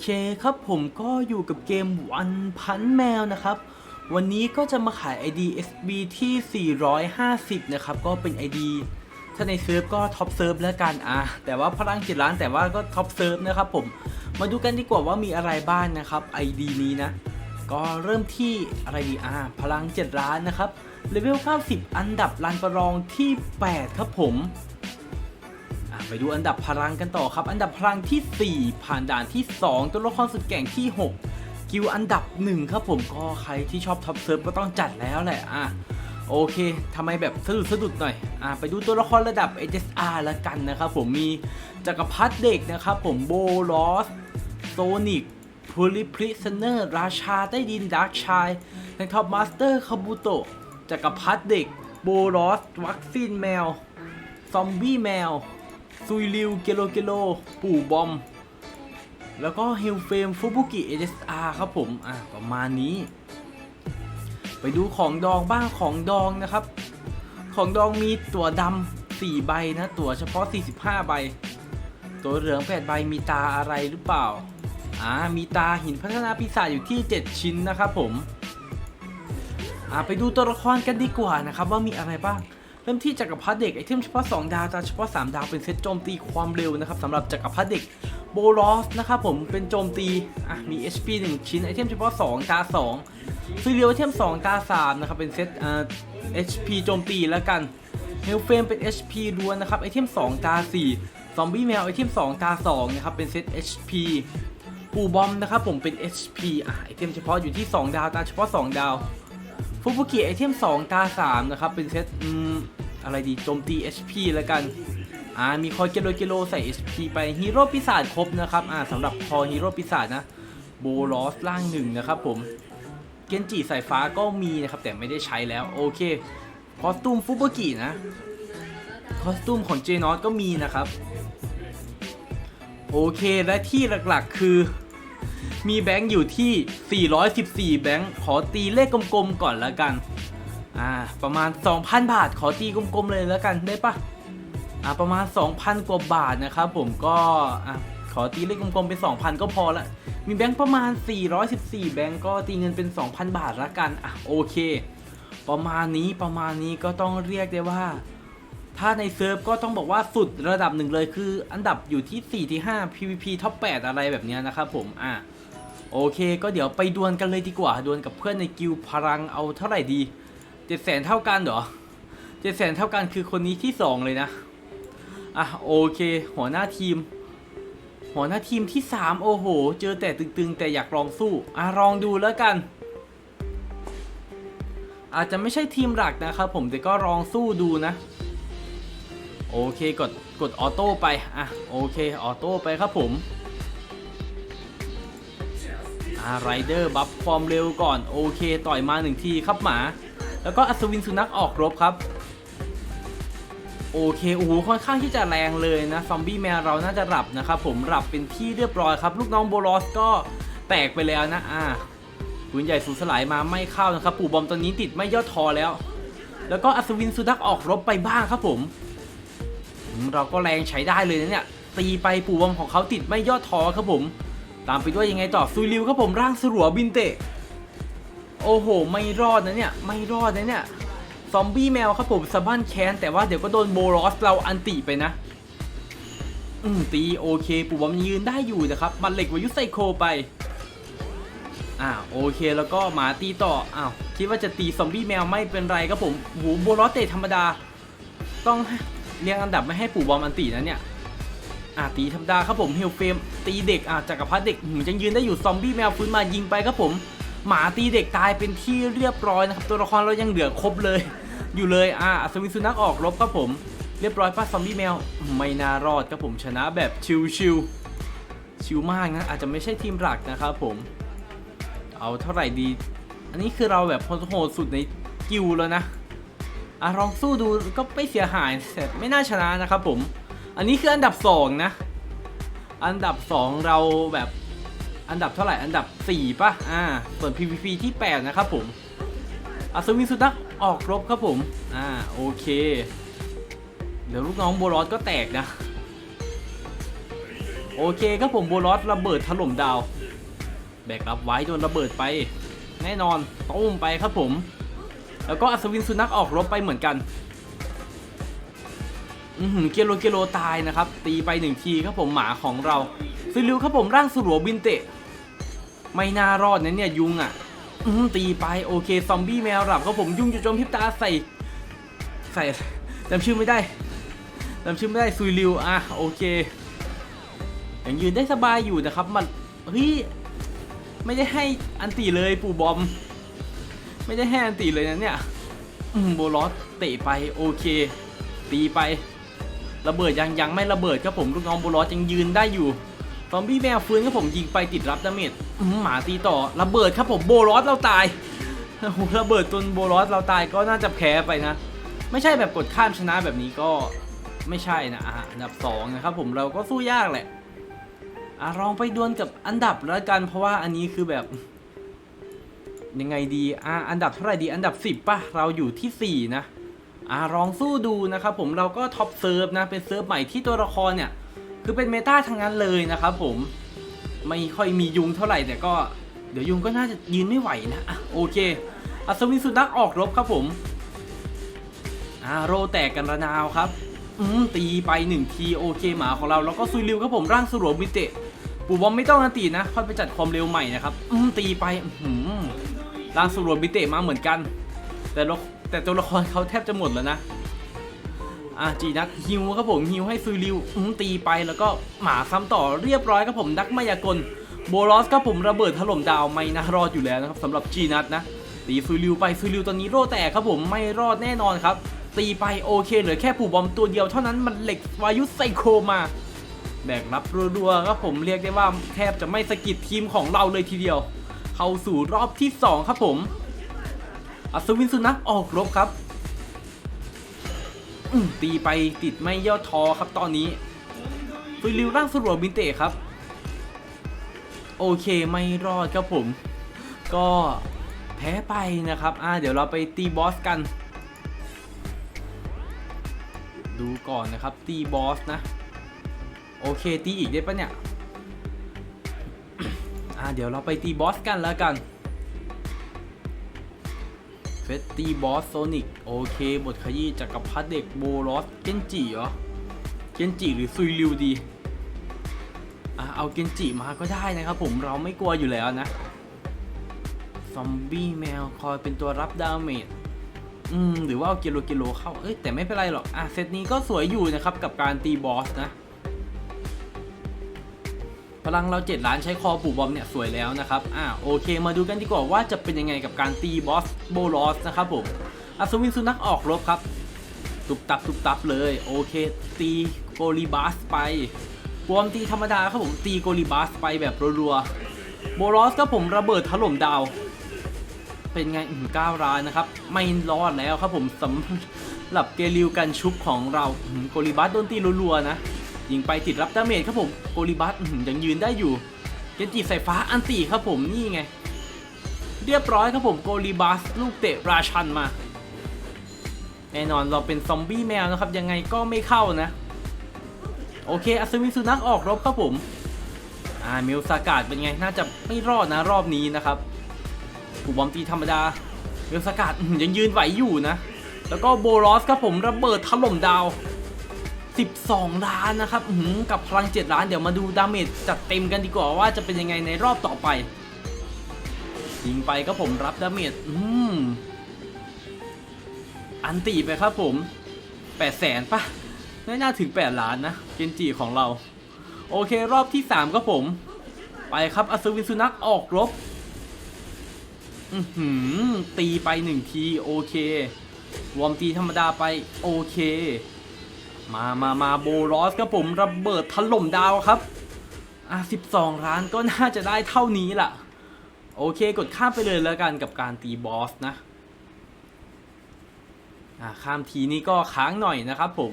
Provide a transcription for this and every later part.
เคครับผมก็อยู่กับเกมวันพันแมวนะครับ วันนี้ก็จะมาขาย ID SB ที่ 450 นะครับ ก็เป็น ID ถ้าในเซิร์ฟก็ท็อปเซิร์ฟแล้วกันอะแต่ว่าพลังจิตล้านแต่ว่าก็ท็อปเซิร์ฟนะครับผมมาดูกันดีกว่าว่ามีอะไรบ้างนะครับ ID นี้นะ ก็เริ่มที่อะไรดีอะพลัง 7 ล้านนะครับเลเวล90 อันดับลันประรองที่ 8 ครับผม ไปดูอันดับพลังกันต่อครับ อันดับพลังที่ 4 ผ่านด่านที่ 2 ตัวละครสุดแก่งที่ 6 กิวอันดับ 1 ครับผมก็ใครที่ชอบท็อปเซิร์ฟก็ต้องจัดแล้วแหละอะโอเคทำไมแบบสะดุดสะดุดหน่อย อะไปดูตัวละครระดับ HSR ละกันนะครับผม มีจักรพรรดิเด็กนะครับผม โบลอส โซนิกพูลิพริซเนอร์ ราชาใต้ดิน ดาร์กชายแทงท็อปมาสเตอร์ คาบุโตะ จักรพรรดิเด็ก โบลอส วัคซีนแมว ซอมบี้แมว ซุยริวเกโลเกโล ปู่บอม แล้วก็ฮิลเฟมฟุบุกิเอสอาร์ครับผม อะ ประมาณนี้ ไปดูของดองบ้างของดองนะครับ ของดองมีตัวดำ4ใบนะ ตัวเฉพาะ 45 ใบ ตัวเหลือง 8 ใบมีตาอะไรหรือเปล่า อ่า มีตาหินพัฒนาปีศาจอยู่ที่ 7 ชิ้นนะครับผม อ่าไปดูตัวละครกันดีกว่านะครับ ว่ามีอะไรบ้าง เริ่มที่จักรพรรดิเด็กไอเทมเฉพาะ 2 ดาวต่เฉพาะ 3 ดาวเป็นเซตโจมตีความเร็วนะครับสำหรับจักรพรรดิเด็กโบลอสนะครับผมเป็นโจมตีอะมี HP 1 ชิ้นไอเทมเฉพาะ2กา2ซีเรียลไอเทม2กา3 นะครับ เป็นเซตอ่า HP โจมตีแล้วกันเฮลเฟมเป็น HP ล้วนนะครับไอเทม2กา4 ซอมบี้แมวไอเทม2กา2 นะครับ เป็นเซต HP ปูบอมนะครับผมเป็น HP อะไอเทมเฉพาะอยู่ที่ 2 ดาวตาเฉพาะ 2 ดาวฟุบุกิไอเทม2กา3 นะครับ เป็นเซตอืม อะไรดีโจมตี HP แล้วกันอ่ามีคอยเกโลเกโลใส่ HP ไปฮีโร่ปีศาจครบนะครับอ่าสำหรับคอฮีโร่ปีศาจนะโบลอสล่างหนึ่งนะครับผมเกนจิสายฟ้าก็มีนะครับ แต่ไม่ได้ใช้แล้วโอเคคอสตูมฟุบกินะคอสตูมของเจนอสก็มีนะครับ โอเคและที่หลักๆคือมีแบงค์อยู่ที่ 414 แบงค์ ขอตีเลขกลมๆ ก่อนแล้วกัน อ่าประมาณ 2,000 บาทขอตีกลมๆเลยแล้วกันได้ปะอ่าประมาณ 2,000 กว่าบาทนะครับผมก็อะขอตีเลขกลมๆเป็น2,000 ก็พอละมีแบงค์ประมาณ 414 แบงค์ก็ตีเงินเป็น 2,000 บาทละกันอะโอเค ประมาณนี้ประมาณนี้ก็ต้องเรียกได้ว่า ถ้าในเซิร์ฟก็ต้องบอกว่าสุดระดับหนึ่งเลยคือ อันดับอยู่ที่4ที่5 PVP ท็อป8อะไรแบบเนี้ยนะครับผมอะโอเค ก็เดี๋ยวไปดวลกันเลยดีกว่าดวลกับเพื่อนในกิลพลังเอาเท่าไหร่ดี เจ็ดแสนเท่ากันเหรอเจ็ดแสนเท่ากันคือคนนี้ที่สองเลยนะ อะโอเค หัวหน้าทีม หัวหน้าทีมที่สามโอ้โห เจอแต่ตึงๆ แต่อยากลองสู้ อะลองดูแล้วกัน อาจจะไม่ใช่ทีมหลักนะครับผมแต่ก็ลองสู้ดูนะ โอเคกดกดออโต้ไป อะโอเคออโต้ไปครับผมอ่าไรเดอร์บัฟความเร็วก่อน โอเค ต่อยมาหนึ่งทีครับหมา แล้วก็อัศวินสุนัขออกรบครับ โอเคโอ้โหค่อนข้างที่จะแรงเลยนะซอมบี้แมวเราน่าจะหลับนะครับผมหลับเป็นที่เรียบร้อยครับ ลูกน้องโบลอสก็แตกไปแล้วนะอ่าปืนใหญ่สูญสลายมาไม่เข้านะครับ ปู่บอมตอนนี้ติดไม่ย่อทอแล้ว แล้วก็อัศวินสุนัขออกรบไปบ้างครับผมอืมเราก็แรงใช้ได้เลยนะเนี่ยตีไปปู่บอมของเขาติดไม่ย่อทอครับผม ตามไปด้วยยังไงต่อซุยริวครับผมร่างสรัวบินเตะ โอ้โห ไม่รอดนะเนี่ย ไม่รอดนะเนี่ย ซอมบี้แมวครับผมสะบั้นแค้น แต่ว่าเดี๋ยวก็โดนโบรอสเราอันติไปนะ อืมตีโอเค ปู่บอมยืนได้อยู่นะครับ มันเหล็กวายุไซโคไป อ่าโอเคแล้วก็หมาตีต่อ อ้าว คิดว่าจะตีซอมบี้แมวไม่เป็นไรครับผมหูโบรอสเตะธรรมดา ต้องเรียงอันดับไม่ให้ปู่บอมอันตินะเนี่ยอะตีธรรมดาครับผมเฮลเฟมตีเด็กอะจักรพรรดิเด็กหืมยังยืนได้อยู่ซอมบี้แมวฟื้นมายิงไปครับผม หมาตีเด็กตายเป็นที่เรียบร้อยนะครับตัวละครเรายังเหลือครบเลย อยู่เลยอะอัศวินสุนัขออกรบครับผม เรียบร้อยป้าซอมบี้แมวไม่น่ารอดครับผมชนะแบบชิวชิวๆชิวมากนะอาจจะไม่ใช่ทีมหลักนะครับผมเอาเท่าไหร่ดี อันนี้คือเราแบบโหดสุดในกิลด์แล้วนะอะลองสู้ดูก็ไม่เสียหายแต่ไม่น่าชนะนะครับผม อันนี้คืออันดับ 2 นะ อันดับ 2 เราแบบ อันดับเท่าไหร่ อันดับ 4ป่ะ อ่า ส่วน PVP ที่ 8 นะครับผมอัศวินสุนัขออกรบครับผม อ่า โอเค เดี๋ยวลูกน้องโบรอสก็แตกนะ โอเคครับผมโบลอสระเบิดถล่มดาว แบกรับไว้โดนระเบิดไป แน่นอนต้มไปครับผม แล้วก็อัศวินสุนัขออกรบไปเหมือนกัน อือหือเกโลเกโลตายนะครับ ตีไปหนึ่งทีครับผมหมาของเรา ซิลิวครับผมร่างสรัวบินเตะ ไม่น่ารอดนะเนี่ยยุงอะ อืมตีไปโอเค ซอมบี้แมวหลับครับผมยุงจะจมพิบตาใส่ ใส่จำชื่อไม่ได้จำชื่อไม่ได้ซุยริวอะโอเคยังยืนได้สบายอยู่นะครับมันเฮ้ยไม่ได้ให้อันตีเลยปู่บอม ไม่ได้ให้อันตีเลยนะเนี่ยอืมโบลอสเตะไปโอเค ตีไประเบิดยังยังไม่ระเบิดครับผมลูกน้องโบลอสยังยืนได้อยู่ ซอมบี้แมวฟื้นครับผมยิงไปติดรับดาเมจหมาตีต่อระเบิดครับผมโบลอสเราตายโอ้โหระเบิดจนโบลอสเราตายก็น่าจะแพ้ไปนะ ไม่ใช่แบบกดข้ามชนะแบบนี้ก็ไม่ใช่นะอะอันดับสองนะครับผมเราก็สู้ยากแหละอะลองไปดวลกับอันดับแล้วกันเพราะว่าอันนี้คือแบบ ยังไงดีอะอันดับเท่าไหร่ดี อันดับ 10ป่ะเราอยู่ที่ 4 นะอะลองสู้ดูนะครับผมเราก็ท็อปเซิร์ฟนะเป็นเซิร์ฟใหม่ที่ตัวละครเนี่ย คือเป็นเมตาทั้งนั้นเลยนะครับผมไม่ค่อยมียุงเท่าไหร่แต่ก็เดี๋ยวยุงก็น่าจะยืนไม่ไหวนะอะโอเคอัศวินสุนัขออกรบครับผมอ่าโรแตกกันระนาวครับอืมตีไปหนึ่งทีโอเคหมาของเราแล้วก็ซุยริวครับผมร่างสรวมิเตะปู่บอมไม่ต้องนันตีนะค่อยไปจัดความเร็วใหม่นะครับอืมตีไปอื้อหือร่างสรวมิเตะมาเหมือนกัน แต่แต่ตัวละครเขาแทบจะหมดแล้วนะ อ่าจีนักฮิวครับผมฮิวให้ซุยริวตีไปแล้วก็หมาซ้ำต่อเรียบร้อยครับผมนักมายากลโบลอสครับผมระเบิดถล่มดาวไม่น่ารอดอยู่แล้วนะครับสำหรับจีนัทนะตีซุยริวไปซุยริวตอนนี้โรแตกครับผมไม่รอดแน่นอนครับ ตีไปโอเคเหลือแค่ปู่บอมตัวเดียวเท่านั้นมันเหล็กวายุไซโครมาแบกรับรัวๆครับผมเรียกได้ว่าแทบจะไม่สกิดทีมของเราเลยทีเดียว เข้าสู่รอบที่ 2 ครับผมอัศวินสุนัขออกรบครับ ตีไปติดไม่ย่อท้อครับตอนนี้ฟุยริวร่างสรวบินเตะครับ โอเคไม่รอดครับผม ก็แพ้ไปนะครับอ่าเดี๋ยวเราไปตีบอสกัน ดูก่อนนะครับตีบอสนะ โอเคตีอีกได้ปะเนี่ยอ่าเดี๋ยวเราไปตีบอสกันแล้วกัน เฟสตีบอสโซนิกโอเค บทขยี้จักรพรรดิเด็กโบลอสเกนจิเหรอ เกนจิหรือซุยริวดีอะเอาเกนจิมาก็ได้นะครับผมเราไม่กลัวอยู่แล้วนะซอมบี้แมวคอยเป็นตัวรับดาเมจอืมหรือว่าเอากิโลกิโลเข้า เอ้ยแต่ไม่เป็นไรหรอก อะเซตนี้ก็สวยอยู่นะครับกับการตีบอสนะ พลังเรา 7 ล้านใช้คอปู่บอมเนี่ยสวยแล้วนะครับ อ่าโอเค มาดูกันดีกว่าว่าจะเป็นยังไงกับการตีบอสโบลอสนะครับผม อัศวินสุนัขออกรบครับ ตุบตับตุบตับเลย โอเค ตีโกลิบัสไปบวมตีธรรมดาครับผมตีโกลิบัสไปแบบรัวๆ โบลอสครับผมระเบิดถล่มดาว เป็นไงอืมก้าวร้ายนะครับ ไม่รอดแล้วครับผมสำหรับเกลิวกันชุบของเราโกลิบัสโดนตีรัวๆนะ ยิงไปติดรับดาเมจครับผมโกลิบัสยังยืนได้อยู่เกนจิสายฟ้าอันตีครับผมนี่ไง เรียบร้อยครับผมโกลิบัสลูกเตะราชันมาแน่นอนเราเป็นซอมบี้แมวนะครับ ยังไงก็ไม่เข้านะ โอเคอัศวินสุนัขออกรบครับผมอ่าเมลสากาดเป็นไงน่าจะไม่รอดนะรอบนี้นะครับผูบอมตีธรรมดาเมลสากาดยังยืนไหวอยู่นะ แล้วก็โบลอสครับผมระเบิดถล่มดาว 12 ล้านนะครับกับพลัง 7 ล้าน เดี๋ยวมาดูดาเมจจัดเต็มกันดีกว่าว่าจะเป็นยังไงในรอบต่อไปยิงไปก็ผมรับดาเมจอืมอันตีไปครับผม8แสนปะไม่น่าถึง 8 ล้านนะเกนจิของเรา โอเครอบที่ 3 ครับผม ไปครับอัศวินสุนัขออกรบอือหือตีไปหนึ่งที โอเครวมตีธรรมดาไป โอเค มามามาโบลอสครับผมระเบิดถล่มดาวครับ อะ12ล้านก็น่าจะได้เท่านี้ล่ะ โอเคกดข้ามไปเลยแล้วกันกับการตีบอสนะ อะข้ามทีนี้ก็ค้างหน่อยนะครับผม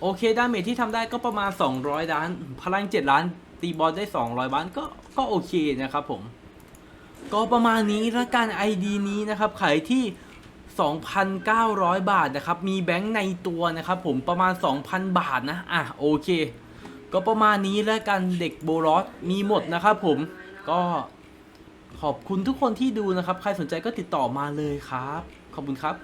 โอเคดาเมจที่ทำได้ก็ประมาณ 200 ล้าน พลัง 7 ล้าน ตีบอสได้ 200 ล้านก็ก็โอเคนะครับผม ก็ประมาณนี้ละกัน ID นี้นะครับขายที่ 2,900 บาทนะครับ มีแบงค์ในตัวนะครับผมประมาณ 2,000 บาทนะ อะโอเค ก็ประมาณนี้แล้วกันเด็กโบลอสมีหมดนะครับผมก็ขอบคุณทุกคนที่ดูนะครับ ใครสนใจก็ติดต่อมาเลยครับ ขอบคุณครับ